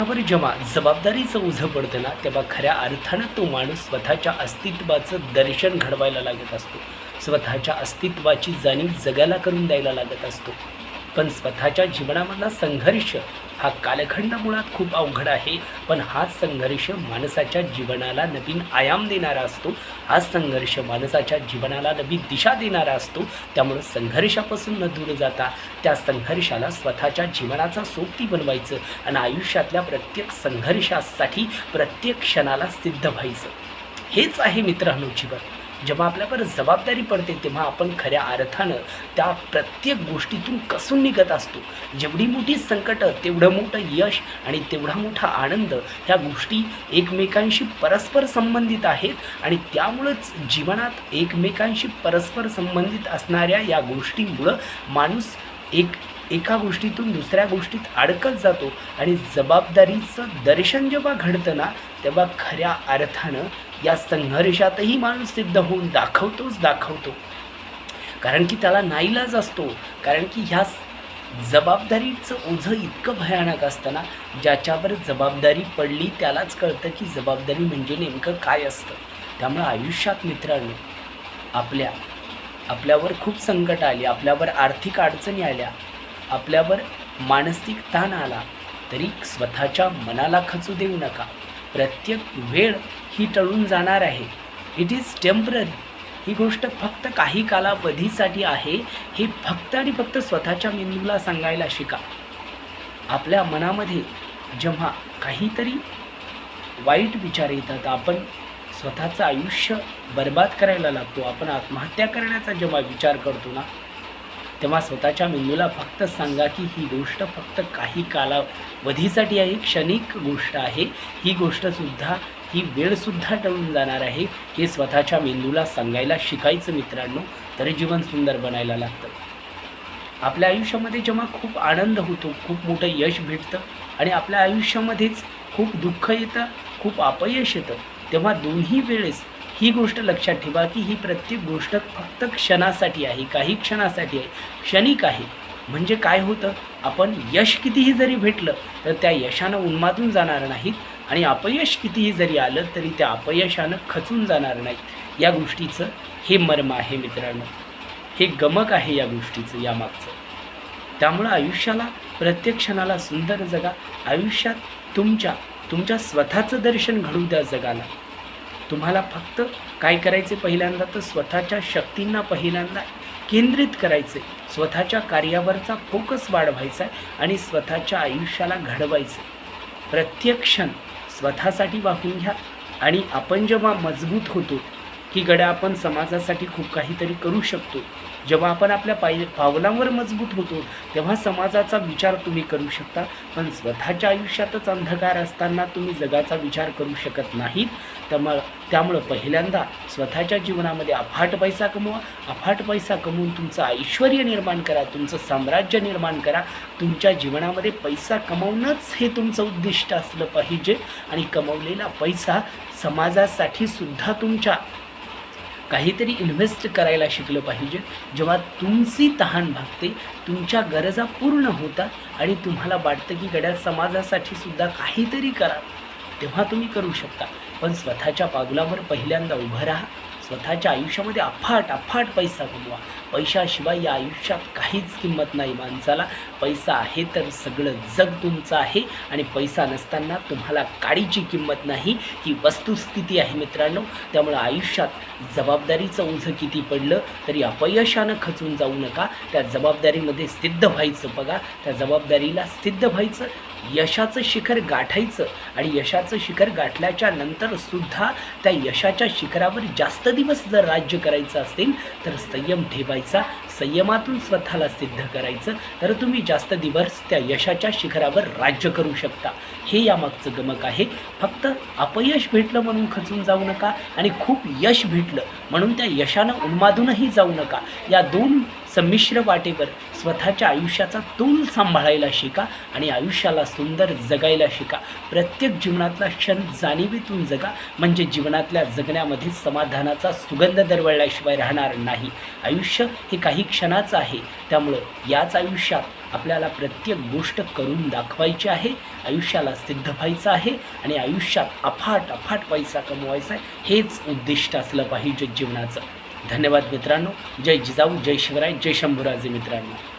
त्यावर जेव्हा जबाबदारीचं ओझं पडतं ना तेव्हा खऱ्या अर्थानं तो माणूस स्वतःच्या अस्तित्वाचं दर्शन घडवायला लागत असतो. स्वतःच्या अस्तित्वाची जाणीव जगाला करून द्यायला लागत असतो. पण स्वतःच्या जीवनामधला संघर्ष हा कालखंड मुळात खूप अवघड आहे पण हाच संघर्ष माणसाच्या जीवनाला नवीन आयाम देणारा असतो. हाच संघर्ष माणसाच्या जीवनाला नवी दिशा देणारा असतो. त्यामुळं संघर्षापासून न दूर जाता त्या संघर्षाला स्वतःच्या जीवनाचा सोबती बनवायचं आणि आयुष्यातल्या प्रत्येक संघर्षासाठी प्रत्येक क्षणाला सिद्ध व्हायचं. हेच आहे मित्रांनो जीवन. जेव्हा आपल्यावर जबाबदारी पडते तेव्हा आपण खऱ्या अर्थानं त्या प्रत्येक गोष्टीतून कसून निघत असतो. जेवढी मोठी संकटं तेवढं मोठं यश आणि तेवढा मोठा आनंद ह्या गोष्टी एकमेकांशी परस्पर संबंधित आहेत आणि त्यामुळंच जीवनात एकमेकांशी परस्पर संबंधित असणाऱ्या या गोष्टींमुळं माणूस एक एका गोष्टीतून दुसऱ्या गोष्टीत अडकत जातो आणि जबाबदारीचं दर्शन जेव्हा घडतं ना तेव्हा खऱ्या अर्थानं या संघर्षातही माणूस सिद्ध होऊन दाखवतोच दाखवतो. कारण की त्याला नाईलाज असतो. कारण की ह्या जबाबदारीचं ओझं इतकं भयानक असतं ना ज्याच्यावर जबाबदारी पडली त्यालाच कळतं की जबाबदारी म्हणजे नेमकं काय असतं. त्यामुळं आयुष्यात मित्रांनो आपल्या आपल्यावर खूप संकट आली आपल्यावर आर्थिक अडचणी आल्या आपल्यावर मानसिक ताण आला तरी स्वतःच्या मनाला खचू देऊ नका. प्रत्येक वेळ ही टळून जाणार आहे. इट इज टेंपररी ही गोष्ट फक्त काही कालावधीसाठी आहे. हे फक्त आणि फक्त स्वतःच्या मेंदूला सांगायला शिका. आपल्या मनामध्ये जेव्हा काहीतरी वाईट विचार येतात आपण स्वतःचं आयुष्य बर्बाद करायला लागतो. आपण आत्महत्या करण्याचा जेव्हा विचार करतो ना तेव्हा स्वतःच्या मेंदूला फक्त सांगा की ही गोष्ट फक्त काही कालावधीसाठी आहे क्षणिक गोष्ट आहे. ही गोष्टसुद्धा ही वेळसुद्धा टळून जाणार आहे. हे स्वतःच्या मेंदूला सांगायला शिकायचं मित्रांनो तरी जीवन सुंदर बनायला लागतं. आपल्या आयुष्यामध्ये जेव्हा खूप आनंद होतो खूप मोठं यश भेटतं आणि आपल्या आयुष्यामध्येच खूप दुःख येतं खूप अपयश येतं तेव्हा दोन्ही वेळेस ही गोष्ट लक्षात ठेवा की ही प्रत्येक गोष्ट फक्त क्षणासाठी आहे काही क्षणासाठी आहे क्षणिक आहे. म्हणजे काय होतं? आपण यश कितीही जरी भेटलं तर त्या यशानं उन्मादून जाणार नाहीत आणि अपयश कितीही जरी आलं तरी त्या अपयशानं खचून जाणार नाहीत. या गोष्टीचं हे मर्म आहे मित्रांनो. हे गमक आहे या गोष्टीचं यामागचं त्यामुळं आयुष्याला प्रत्येक क्षणाला सुंदर जगा. आयुष्यात तुमच्या तुमच्या स्वतःचं दर्शन घडू द्या जगाला. तुम्हाला फक्त काय करायचे पहिल्यांदा तर स्वतःच्या शक्तींना पहिल्यांदा केंद्रित करायचे. स्वतःच्या कार्यावरचा फोकस वाढवायचा आहे आणि स्वतःच्या आयुष्याला घडवायचं. प्रत्येक क्षण स्वतःसाठी वाहून घ्या आणि आपण जेव्हा मजबूत होतो की गड्या आपण समाजासाठी खूप काहीतरी करू शकतो. जेव्हा आपण आपल्या पाय पावलांवर मजबूत होतो तेव्हा समाजाचा विचार तुम्ही करू शकता. पण स्वतःच्या आयुष्यातच अंधकार असताना तुम्ही जगाचा विचार करू शकत नाहीत. त्यामुळं त्यामुळं पहिल्यांदा स्वतःच्या जीवनामध्ये अफाट पैसा कमवा. अफाट पैसा कमवून तुमचं ऐश्वर निर्माण करा. तुमचं साम्राज्य निर्माण करा. तुमच्या जीवनामध्ये पैसा कमवणंच हे तुमचं उद्दिष्ट असलं पाहिजे. आणि कमवलेला पैसा समाजासाठी सुद्धा तुमच्या काहीतरी इन्व्हेस्ट करायला शिकलं पाहिजे. जेव्हा तुमची तहान भागते तुमच्या गरजा पूर्ण होतात आणि तुम्हाला वाटतं की गड्या समाजासाठी सुद्धा काहीतरी करा तेव्हा तुम्ही करू शकता. पण स्वतःच्या पावलावर पहिल्यांदा उभं राहा. स्वतःच्या आयुष्यामध्ये अफाट अफाट पैसा कमवा. पैशाशिवाय या आयुष्यात काहीच किंमत नाही माणसाला. पैसा आहे तर सगळं जग तुमचं आहे आणि पैसा नसताना तुम्हाला काडीची किंमत नाही. ही वस्तुस्थिती आहे मित्रांनो. त्यामुळं आयुष्यात जबाबदारीचं ओझं किती पडलं तरी अपयशानं खचून जाऊ नका. त्या जबाबदारीमध्ये सिद्ध व्हायचं बघा. त्या जबाबदारीला सिद्ध व्हायचं यशाचं शिखर गाठायचं आणि यशाचं शिखर गाठल्याच्या नंतर सुद्धा त्या यशाच्या शिखरावर जास्त दिवस जर राज्य करायचं असेल तर संयम ठेवायचा संयमातून स्वतःला सिद्ध करायचं तर तुम्ही जास्त दिवस त्या यशाच्या शिखरावर राज्य करू शकता. हे यामागचं गमक आहे. फक्त अपयश भेटलं म्हणून खचून जाऊ नका आणि खूप यश भेटलं म्हणून त्या यशानं उन्मादूनही जाऊ नका. या दोन संमिश्र वाटेवर स्वतःच्या आयुष्याचा तोल सांभाळायला शिका आणि आयुष्याला सुंदर जगायला शिका. प्रत्येक जीवनातला क्षण जाणीवीतून जगा म्हणजे जीवनातल्या जगण्यामध्ये समाधानाचा सुगंध दरवळल्याशिवाय राहणार नाही. आयुष्य हे काही क्षणाचं आहे त्यामुळं याच आयुष्यात आपल्याला प्रत्येक गोष्ट करून दाखवायची आहे आयुष्याला सिद्ध व्हायचं आहे आणि आयुष्यात अफाट अफाट पैसा कमवायचा आहे हेच उद्दिष्ट असलं पाहिजे जीवनाचं. धन्यवाद मित्रांनो. जय जिजाऊ जय शिवराय जय शंभूराजे मित्रांनो.